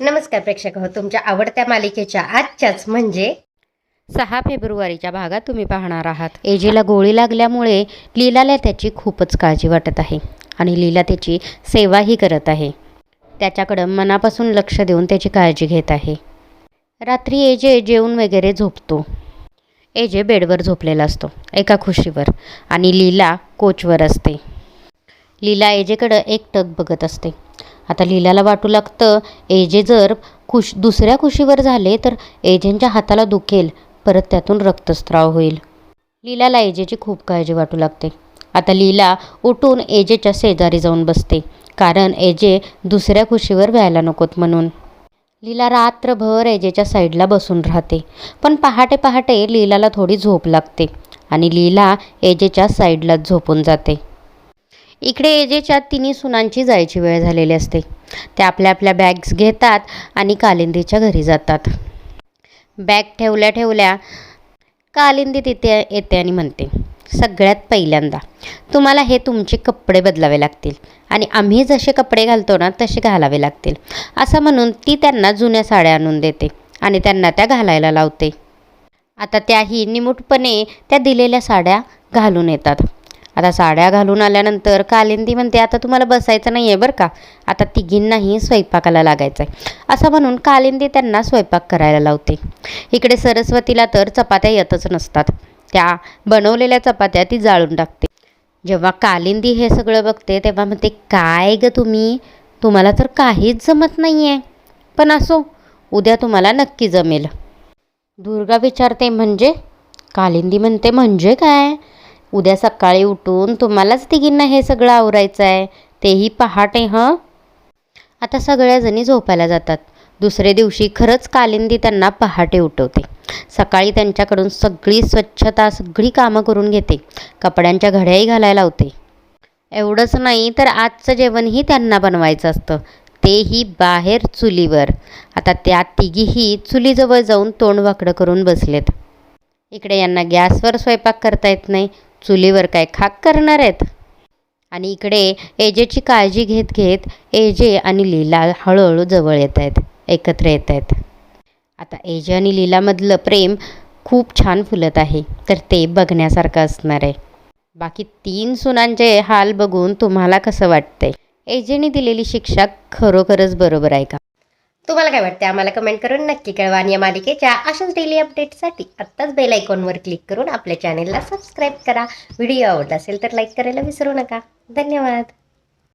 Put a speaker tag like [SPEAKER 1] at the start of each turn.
[SPEAKER 1] नमस्कार प्रेक्षक हो तुमच्या आवडत्या मालिकेच्या आजच्याच म्हणजे
[SPEAKER 2] सहा फेब्रुवारीच्या भागात तुम्ही पाहणार आहात. एजेला गोळी लागल्यामुळे लीलाला त्याची खूपच काळजी वाटत आहे आणि लीला त्याची सेवाही करत आहे. त्याच्याकडं मनापासून लक्ष देऊन त्याची काळजी घेत आहे. रात्री एजे जेवून वगैरे झोपतो. एजे बेडवर झोपलेला असतो एका खुशीवर आणि लीला कोचवर असते. लीला एजेकडं एकटक बघत असते. आता लीलाला वाटू लागतं एजे जर खुश दुसऱ्या खुशीवर झाले तर एजेंच्या हाताला दुखेल परत त्यातून रक्तस्राव होईल. लीलाला एजेची खूप काळजी वाटू लागते. आता लीला उठून एजेच्या शेजारी जाऊन बसते कारण एजे दुसऱ्या खुशीवर व्हायला नकोत म्हणून. लीला रात्रभर एजेच्या साईडला बसून राहते पण पहाटे पहाटे लीलाला थोडी झोप लागते आणि लीला एजेच्या साईडलाच झोपून जाते. इकडे एजेच्या तिन्ही सुनांची जायची वेळ झालेली असते. त्या आपल्या आपल्या बॅग्स घेतात आणि कालिंदीच्या घरी जातात. बॅग ठेवल्या ठेवल्या कालिंदी तिथे येते आणि म्हणते सगळ्यात पहिल्यांदा तुम्हाला हे तुमचे कपडे बदलावे लागतील आणि आम्ही जसे कपडे घालतो ना तसे घालावे लागतील असं म्हणून ती त्यांना जुन्या साड्या आणून देते आणि त्यांना त्या घालायला लावते. आता त्याही निमूटपणे त्या दिलेल्या साड्या घालून येतात. आता साड्या घालून आल्यानंतर कालिंदी म्हणते आता तुम्हाला बसायचं नाही आहे बरं का? आता तिघींनाही स्वयंपाकाला लागायचं आहे असं म्हणून कालिंदी त्यांना स्वयंपाक करायला लावते. इकडे सरस्वतीला तर चपात्या येतच नसतात. त्या बनवलेल्या चपात्या ती जाळून टाकते. जेव्हा कालिंदी हे सगळं बघते तेव्हा म्हणते काय गं तुम्ही? तुम्हाला तर काहीच जमत नाही आहे पण असो उद्या तुम्हाला नक्की जमेल. दुर्गा विचारते म्हणजे? कालिंदी म्हणते म्हणजे काय? उद्या सकाळी उठून तुम्हालाच तिघींना हे सगळं आवरायचं आहे तेही पहाटे हं? आता सगळ्याजणी झोपायला जातात. दुसरे दिवशी खरंच कालिंदी त्यांना पहाटे उठवते. सकाळी त्यांच्याकडून सगळी स्वच्छता सगळी कामं करून घेते. कपड्यांच्या घड्याही घालायला लावते. एवढंच नाही तर आजचं जेवणही त्यांना बनवायचं असतं. तेही बाहेर चुलीवर. आता त्या तिघीही चुलीजवळ जाऊन तोंड वाकडं करून बसलेत. इकडे यांना गॅसवर स्वयंपाक करता येत नाही. चुलीवर काय खाक करणार आहेत? आणि इकडे एजेची काळजी घेत घेत एजे आणि लीला हळूहळू जवळ येत आहेत एकत्र येत आहेत. आता एजे आणि लीलामधलं प्रेम खूप छान फुलत आहे तर ते बघण्यासारखं असणार आहे. बाकी तीन सुनांचे हाल बघून तुम्हाला कसं वाटतंय? एजेने दिलेली शिक्षा खरोखरच बरोबर आहे का?
[SPEAKER 1] तुम्हाला काय वाटते आम्हाला कमेंट करून नक्की कळवा. आणि या मालिकेच्या अशाच डेली अपडेटसाठी आत्ताच बेल आयकॉनवर क्लिक करून आपल्या चॅनेलला सबस्क्राईब करा. व्हिडिओ आवडला असेल तर लाईक करायला विसरू नका. धन्यवाद.